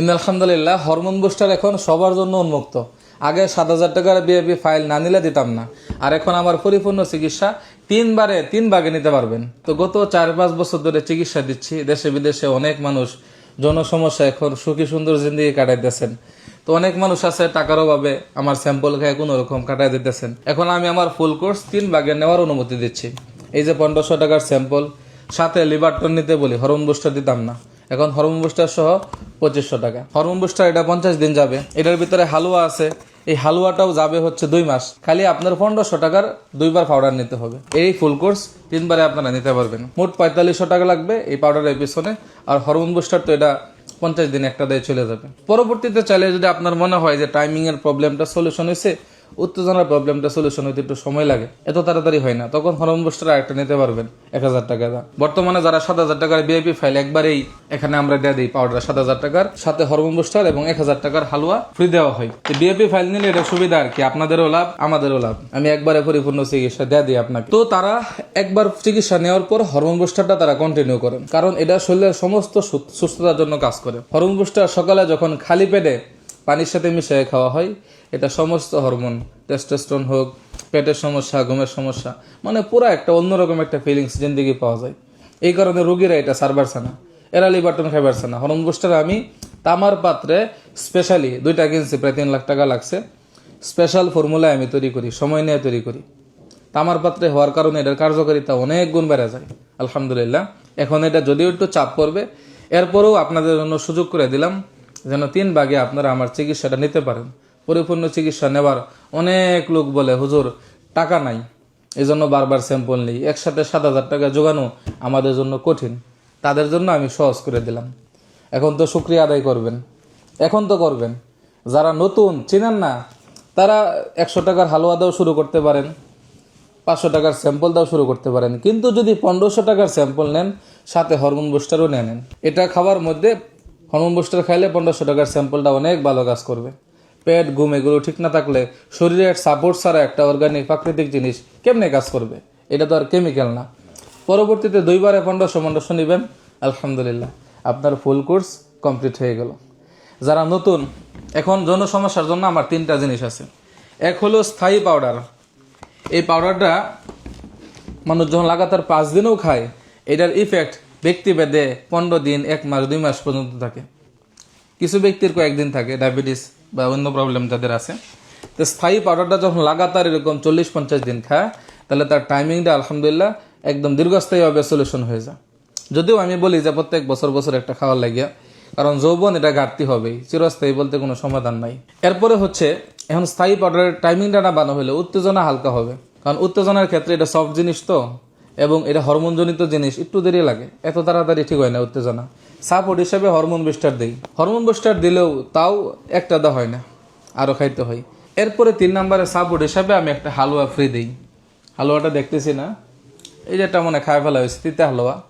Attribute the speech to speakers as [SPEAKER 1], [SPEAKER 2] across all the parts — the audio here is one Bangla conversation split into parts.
[SPEAKER 1] ইন আলহামদুলিল্লাহ, হরমোন বুস্টার এখন সবার জন্য উন্মুক্ত। আগে সাত হাজার টাকার বিএপি ফাইল না নিলে দিতাম না। আর এখন আমার পরিপূর্ণ চিকিৎসা তিনবারে তিন ভাগে নিতে পারবেন। তো গত চার পাঁচ বছর ধরে চিকিৎসা দিচ্ছি, দেশে বিদেশে অনেক মানুষ জনসমস্যা এখন সুখী সুন্দর জিন্দগি কাটাইতেছেন। তো অনেক মানুষ আছে টাকার অভাবে আমার স্যাম্পল খেয়ে কোনো রকম কাটাই দিতেছেন। এখন আমি আমার ফুল কোর্স তিন ভাগে নেওয়ার অনুমতি দিচ্ছি। এই যে পনেরোশো টাকার স্যাম্পল, সাথে লিভারটন নিতে বলি, হরমোন বুস্টার দিতাম না। এখন হরমোন বুস্টার সহ পঁচিশশো টাকা। হরমোন বুস্টার এটা পঞ্চাশ দিন যাবে। এটার ভিতরে হালুয়া আছে। এই হালুয়াটাও যাবে হচ্ছে দুই মাস। খালি আপনার পনেরোশো টাকার দুইবার পাউডার নিতে হবে। এই ফুল কোর্স তিনবারে আপনারা নিতে পারবেন। মোট পঁয়তাল্লিশশো টাকা লাগবে এই পাউডারের পিছনে। আর হরমোন বুস্টার তো এটা পঞ্চাশ দিন একটা দিয়ে চলে যাবে। পরবর্তীতে চাইলে যদি আপনার মনে হয় যে টাইমিংয়ের প্রবলেমটা সলিউশন হয়েছে উত্তেজনার প্রবলেমটা সলিউশন হইতে একটু সময় লাগে। এত তাড়াতাড়ি হয় না। তখন হরমোন বুস্টার একটা নিতে পারবেন, এক হাজার টাকা দা বর্তমানে যারা সাত হাজার টাকার বিআইপি ফাইল একবারেই এখানে আমরা দিয়ে দিই পাউডার সাত হাজার টাকার। সাথে হরমোন বুস্টার এবং এক হাজার টাকার হালুয়া ফ্রি দেওয়া হয়। বিএপি ফাইল নিলে এটা সুবিধা আর কি। আপনাদেরও লাভ, আমাদেরও লাভ। আমি একবারে পরিপূর্ণ চিকিৎসা দিয়ে দিই আপনাকে। তো তারা একবার চিকিৎসা নেওয়ার পর হরমোন বুস্টারটা তারা কন্টিনিউ করেন। কারণ এটা শরীরের সমস্ত সুস্থতার জন্য কাজ করে। হরমোন বুস্টার সকালে যখন খালি পেটে পানির সাথে মিশিয়ে খাওয়া হয়। এটা সমস্ত হরমোন টেস্টোস্টেরন হোক, পেটের সমস্যা, ঘুমের সমস্যা মানে পুরো একটা অন্যরকম একটা ফিলিংস জিন্দিগি পাওয়া যায়। এই কারণে রুগীরা এটা সার পারছে না। এরা লিবারটন খাই পারছে না। হরমোন বুস্টার আমি তামার পাত্রে স্পেশালি দুইটা কিনছি, প্রায় তিন লাখ টাকা লাগছে। স্পেশাল ফর্মুলায় আমি তৈরি করি, সময় নিয়ে তৈরি করি। তামার পাত্রে হওয়ার কারণে এটার কার্যকারিতা অনেক গুণ বেড়ে যায়। আলহামদুলিল্লাহ। এখন এটা যদিও একটু চাপ পড়বে, এরপরেও আপনাদের জন্য সুযোগ করে দিলাম। যেন তিন ভাগে আপনারা আমার চিকিৎসাটা নিতে পারেন। পরিপূর্ণ চিকিৎসা নেবার অনেক লোক বলে, হুজুর, টাকা নাই। এই জন্য বারবার স্যাম্পল নেই। একসাথে সাত হাজার টাকা জোগানো আমাদের জন্য কঠিন। তাদের জন্য আমি সহজ করে দিলাম। এখন তো শুক্রিয়া আদায় করবেন। এখন তো করবেন। যারা নতুন, চিনেন না, তারা একশো টাকার হালুয়া দাও শুরু করতে পারেন, পাঁচশো টাকার স্যাম্পল দাও শুরু করতে পারেন। কিন্তু যদি পনেরোশো টাকার স্যাম্পল নেন, সাথে হরমোন বুস্টারও নেন। এটা খাওয়ার মধ্যে হরমোন বুস্টার খাইলে পনেরোশো টাকার স্যাম্পলটা অনেক ভালো কাজ করবে। পেট, ঘুম, এগুলো ঠিক না থাকলে শরীরের সাপোর্ট ছাড়া একটা অর্গানিক প্রাকৃতিক জিনিস কেমনে কাজ করবে? এটা তো আর কেমিক্যাল না। পরবর্তীতে দুইবারে পনেরোশো পনেরোশো নেবেন। আলহামদুলিল্লাহ, আপনার ফুল কোর্স কমপ্লিট হয়ে গেল। যারা নতুন, এখন যৌন সমস্যার জন্য আমার তিনটা জিনিস আছে। এক হলো স্থায়ী পাউডার এই পাউডারটা মানুষ যখন লাগাতার পাঁচ দিনও খায়, এটার ইফেক্ট ব্যক্তিভেদে পনেরো দিন, এক মাস, দুই মাস পর্যন্ত থাকে। কিছু ব্যক্তির কয়েকদিন থাকে, ডায়াবেটিস বা অন্য প্রবলেম যাদের আছে। তো স্থায়ী পাউডারটা যখন লাগাতার এরকম চল্লিশ, পঞ্চাশ দিন খায়, তাহলে তার টাইমিংটা আলহামদুলিল্লাহ একদম দীর্ঘস্থায়ীভাবে সলিউশন হয়ে যায়। যদিও আমি বলি যে প্রত্যেক বছর বছর একটা খাওয়ার লাগিয়া, কারণ যৌবন এটা ঘাটতি হবেই, চিরস্থায়ী বলতে কোনো সমাধান নাই। এরপরে হচ্ছে, এখন স্থায়ী পাউডারের টাইমিংটা না বানা হলে উত্তেজনা হালকা হবে। কারণ উত্তেজনার ক্ষেত্রে এটা সফট জিনিস তো। এবং এটা হরমোনজনিত জিনিস, একটু দেরি লাগে। এত তাড়াতাড়ি ঠিক হয় না, উত্তেজনা। সাপোর্ট হিসাবে হরমোন বুস্টার দেই। হরমোন বুস্টার দিলেও তাও একটা দা হয় না আরও খাইতে হয়। এরপরে তিন নম্বরে সাপোর্ট হিসাবে আমি একটা হালুয়া ফ্রি দিই। হালুয়াটা দেখতেছি না। এই যেটা মনে খায় ফেলা হয়েছে, তিতে হালুয়া।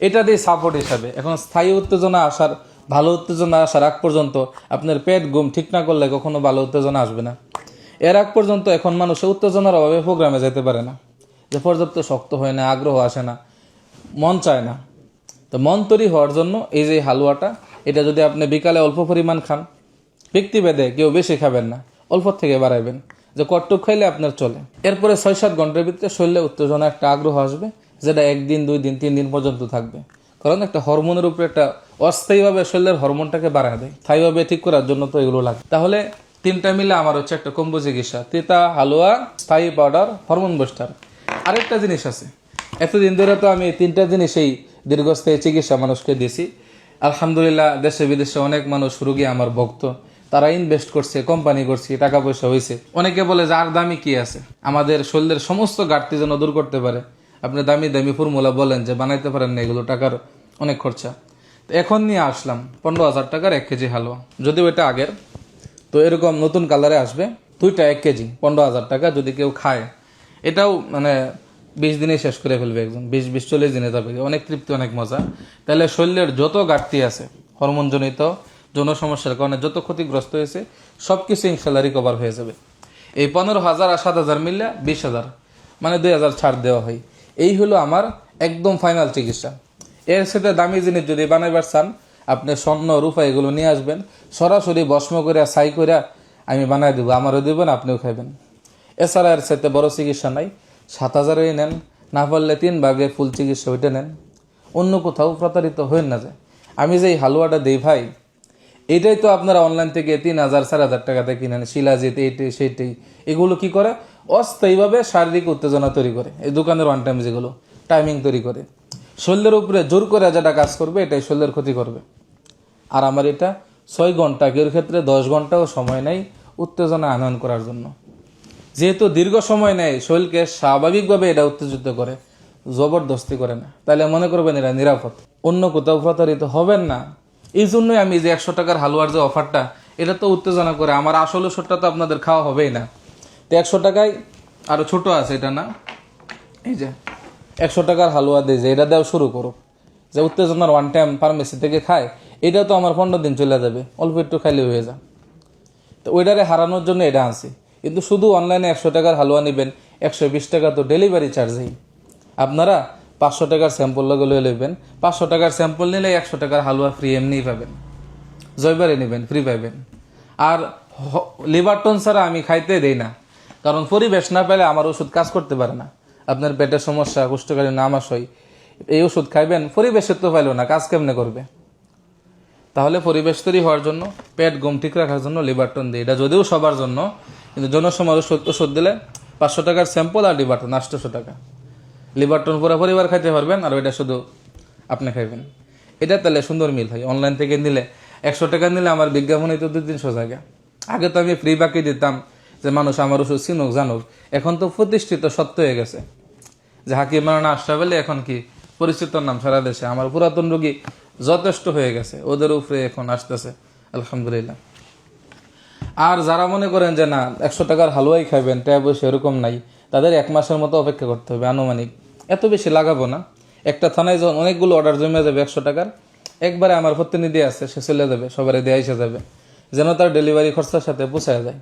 [SPEAKER 1] এটা দিয়ে সাপোর্ট হিসাবে। এখন স্থায়ী উত্তেজনা আসার, ভালো উত্তেজনা আসার আগ পর্যন্ত আপনার পেট গুম ঠিক না করলে কখনো ভালো উত্তেজনা আসবে না। এর আগ পর্যন্ত এখন মানুষ উত্তেজনার অভাবে প্রোগ্রামে যেতে পারে না। যে পর্যাপ্ত শক্ত হয় না, আগ্রহ আসে না, মন চায় না। তো মন তৈরি হওয়ার জন্য এই যে হালুয়াটা, এটা যদি আপনি বিকালে অল্প পরিমাণ খান ব্যক্তিভেদে কেউ বেশি খাবেন না, অল্প থেকে বাড়াইবেন, যে কটটুক খাইলে আপনার চলে। এরপরে ছয় সাত ঘণ্টার ভিতরে শরীরে উত্তেজনা, একটা আগ্রহ আসবে, যেটা একদিন দুই দিন তিন দিন পর্যন্ত থাকবে। কারণ একটা হরমোনের উপরে একটা অস্থায়ীভাবে শরীরের হরমোনটাকে বাড়ায় দেয়। স্থায়ীভাবে ঠিক করার জন্য তো এগুলো লাগে। তাহলে তিনটা মিলে আমার হচ্ছে একটা কম্বো চিকিৎসা। তিতা, হালুয়া, স্থায়ী পাউডার, হরমোন বুস্টার। আরেকটা জিনিস আছে। এতদিন ধরে তো আমি তিনটা জিনিসেই দীর্ঘস্থায়ী চিকিৎসা মানুষকে দিয়েছি। আলহামদুলিল্লাহ, দেশে বিদেশে অনেক মানুষ রুগী আমার ভক্ত। তারা ইনভেস্ট করছে কোম্পানি করছে টাকা পয়সা হয়েছে অনেকে বলে যে, আর দামি কি আছে? আমাদের শরীরের সমস্ত ঘাটতি যেন দূর করতে পারে। আপনি দামি দামি ফর্মুলা বলেন যে, বানাইতে পারেন না এগুলো, টাকার অনেক খরচা। তো এখন নিয়ে আসলাম, পনেরো হাজার টাকার এক কেজি হালুয়া। যদিও এটা আগের, তো এরকম নতুন কালারে আসবে। দুইটা এক কেজি, পনেরো হাজার টাকা যদি কেউ খায়। এটাও মানে বিশ দিনে শেষ করে ফেলবে একজন বিশ বিশ চল্লিশ দিনে যাবে। অনেক তৃপ্তি, অনেক মজা। তাহলে শরীরের যত ঘাটতি আছে, হরমোনজনিত, যৌন সমস্যার কারণে যত ক্ষতিগ্রস্ত হয়েছে সব কিছু ইনশাল্লাহ রিকভার হয়ে যাবে। এই পনেরো হাজার আর সাত হাজার মিললে বিশ হাজার মানে দুই হাজার ছাড় দেওয়া হয়। এই হলো আমার একদম ফাইনাল চিকিৎসা। এর সাথে দামি জিনিস যদি বানাইবার চান, আপনি স্বর্ণ, রূপা এগুলো নিয়ে আসবেন। সরাসরি ভস্ম করে ছাই করে আমি বানাই দেবো। আমারও দেবেন, আপনিও খাইবেন। এছাড়া এর সাথে বড় চিকিৎসা নাই। সাত হাজারই নেন, না পারলে তিন ভাগে ফুল চিকিৎসা ওইটা নেন। অন্য কোথাও প্রতারিত হয়েন না যায় আমি যে এই হালুয়াটা দিই ভাই, এটাই তো আপনারা অনলাইন থেকে তিন হাজার, চার হাজার টাকাতে কিনেন, শিলাজিৎ এইটাই সেইটাই এগুলো কি করে? অস্থায়ীভাবে শারীরিক উত্তেজনা তৈরি করে। এই দোকানের ওয়ান টাইম যেগুলো টাইমিং তৈরি করে। শরীরের উপরে জোর করে যেটা কাজ করবে, এটাই শরীরের ক্ষতি করবে। আর আমার এটা ছয় ঘণ্টা কেউ ক্ষেত্রে দশ ঘন্টাও সময় নেই উত্তেজনা আনয়ন করার জন্য। যেহেতু দীর্ঘ সময় নেয়, শরীরকে স্বাভাবিকভাবে এটা উত্তেজিত করে, জবরদস্তি করে না। তাহলে মনে করবেন এরা নিরাপদ। অন্য কোথাও প্রতারিত হবেন না। এই জন্যই আমি যে একশো টাকার হালুয়ার যে অফারটা, এটা তো উত্তেজনা করে, আমার আসল ওষুধটা তো আপনাদের খাওয়া হবেই না। তো একশো টাকায় আরও ছোট আছে এটা না? এই যে, একশো টাকার হালুয়া দিয়ে যে, এটা দেওয়া শুরু করো যে উত্তেজনার ওয়ান টাইম ফার্মেসি থেকে খায়, এটা তো আমার পনেরো দিন চলে যাবে, অল্প একটু খাইলে হয়ে যায়। তো ওইটারে হারানোর জন্য এটা আনছি। কিন্তু শুধু অনলাইনে একশো টাকার হালুয়া নেবেন, একশো বিশ টাকা তো ডেলিভারি চার্জেই আপনারা পাঁচশো টাকার স্যাম্পল লগে নেবেন পাঁচশো টাকার স্যাম্পল নিলে একশো টাকার হালুয়া ফ্রি এমনিই পাবেন। জয়বারে নেবেন ফ্রি পাবেন আর লিভারটন ছাড়া আমি খাইতে দেই না, কারণ পরিবেশ না পেলে আমার ওষুধ কাজ করতে পারে না। আপনার পেটের সমস্যা কুষ্ঠকালীন আমাশয় এই ওষুধ খাইবেন পরিবেশের তো পাইলো না, কাজ কেমনে করবে? তাহলে পরিবেশ তৈরি হওয়ার জন্য, পেট গম ঠিক রাখার জন্য লিভারটন দিই। এটা যদিও সবার জন্য কিন্তু জনসমাজ ওষুধ দিলে পাঁচশো টাকার স্যাম্পল আর লিভারটন, আটশোশো টাকা। লিভারটন পুরো পরিবার খাইতে পারবেন আর ওইটা শুধু আপনি খাইবেন। এটা তাহলে সুন্দর মিল হয়। অনলাইন থেকে নিলে একশো টাকা নিলে আমার বিজ্ঞাপনে তো দু তিনশো জায়গা। আগে তো আমি ফ্রি বাকি দিতাম যে মানুষ আমার ওষুধ চিনুক, জানুক। এখন তো প্রতিষ্ঠিত সত্য হয়ে গেছে। যে হাকিম মারানা আশরাফ আলী এখন কি পরিচিত নাম সারা দেশে? আমার পুরাতন রোগী যথেষ্ট হয়ে গেছে। ওদের উপরে এখন আসতেছে। আলহামদুলিল্লাহ। আর যারা মনে করেন যে না, একশো টাকার হালুয়াই খাবেন ট্যাব সেরকম নাই, তাদের এক মাসের মতো অপেক্ষা করতে হবে আনুমানিক। এত বেশি লাগাবো না। একটা থানায় যখন অনেকগুলো অর্ডার জমে যাবে একশো টাকার, একবারে আমার প্রতিনিধি আছে, সে চলে যাবে সবারই দেয়া এসে যাবে। যেন তার ডেলিভারি খরচার সাথে পোষায় যায়।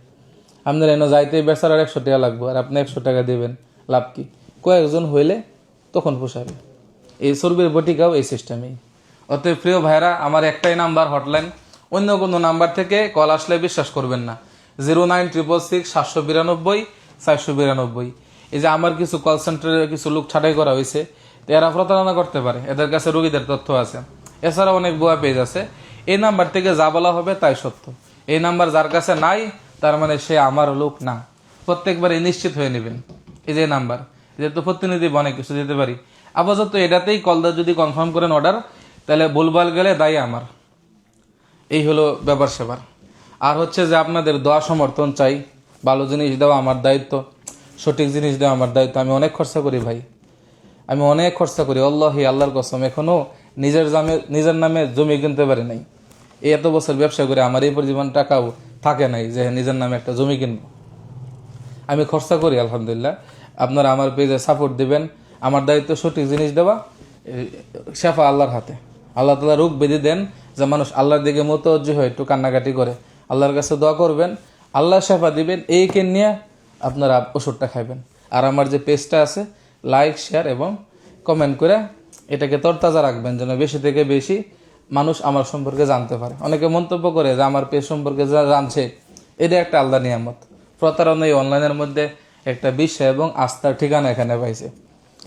[SPEAKER 1] আপনার এনে যাইতেই বেচারার একশো টাকা লাগবে, আর আপনি একশো টাকা দেবেন, লাভ কি? কয়েকজন হইলে তখন পোষাবে। এই চর্বির বটিকাও এই সিস্টেমেই অতএব প্রিয় ভাইরা আমার একটাই নাম্বার হটলাইন অন্য কোনো নাম্বার থেকে কল আসলে বিশ্বাস করবেন না। জিরো নাইন ট্রিপল সিক্স সাতশো বিরানব্বই, চারশো বিরানব্বই। এই যে আমার কিছু কল সেন্টারে কিছু লোক ছাঁটাই করা হয়েছে এরা প্রতারণা করতে পারে। এদের কাছে রোগীদের তথ্য আছে। এছাড়া অনেক বুয়া পেজ আছে। এই নাম্বার থেকে যা বলা হবে তাই সত্য। এই নাম্বার যার কাছে নাই, তার মানে সে আমার লোক না। প্রত্যেকবারই নিশ্চিত হয়ে নেবেন। এই যে নাম্বার। যেহেতু প্রতিনিধি অনেক কিছু দিতে পারি। আপাতত এটাতেই কলদার যদি কনফার্ম করেন অর্ডার তাহলে ভুলভাল গেলে দায়ী আমার। এই হলো ব্যাপার সেবার আর হচ্ছে যে আপনাদের দোয়া সমর্থন চাই, ভালো জিনিস দেওয়া আমার দায়িত্ব, সঠিক জিনিস দেওয়া আমার দায়িত্ব, আমি অনেক খরচা করি ভাই। আমি অনেক খরচা করি আল্লাহি আল্লাহর কসম এখনও নিজের জামে, নিজের নামে জমি কিনতে পারি নাই। এই এত বছর ব্যবসা করে আমার এই পরিমাণ টাকাও থাকে নাই যে নিজের নামে একটা জমি কিনবো। আমি খরচা করি, আলহামদুলিল্লাহ। আপনারা আমার পেজে সাপোর্ট দিবেন, আমার দায়িত্ব সঠিক জিনিস দেওয়া শেফা আল্লাহর হাতে। আল্লাহ তালা রোগ বেঁধে দেন যে মানুষ আল্লাহর দিকে মতোজ্জি হয়, একটু কান্নাকাটি করে। আল্লাহর কাছে দোয়া করবেন, আল্লাহ শেফা দিবেন, এই কে নিয়ে আপনারা ওষুধটা খাইবেন। আর আমার যে পেজটা আছে, লাইক, শেয়ার এবং কমেন্ট করে এটাকে তরতাজা রাখবেন যেন বেশি থেকে বেশি মানুষ আমার সম্পর্কে জানতে পারে। অনেকে মন্তব্য করে যে আমার পেজ সম্পর্কে যা জানছে, এটা একটা আলাদা নিয়ামত। প্রতারণা এই অনলাইনের মধ্যে একটা বিশ্বাস এবং আস্থার ঠিকানা এখানে পাইছে।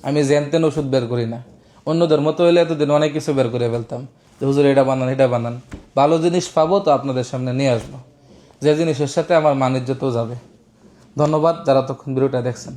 [SPEAKER 1] আমি জেনতেন ওষুধ বের করি না। অন্যদের মতো হলে এতদিন অনেক কিছু বের করে ফেলতাম যে, হুজুর, এটা বানান এটা বানান। ভালো জিনিস পাবো তো আপনাদের সামনে নিয়ে আসব। যে জিনিসের সাথে আমার মানের যেতেও যাবে। ধন্যবাদ যারা তখন ভিডিওটা দেখছেন।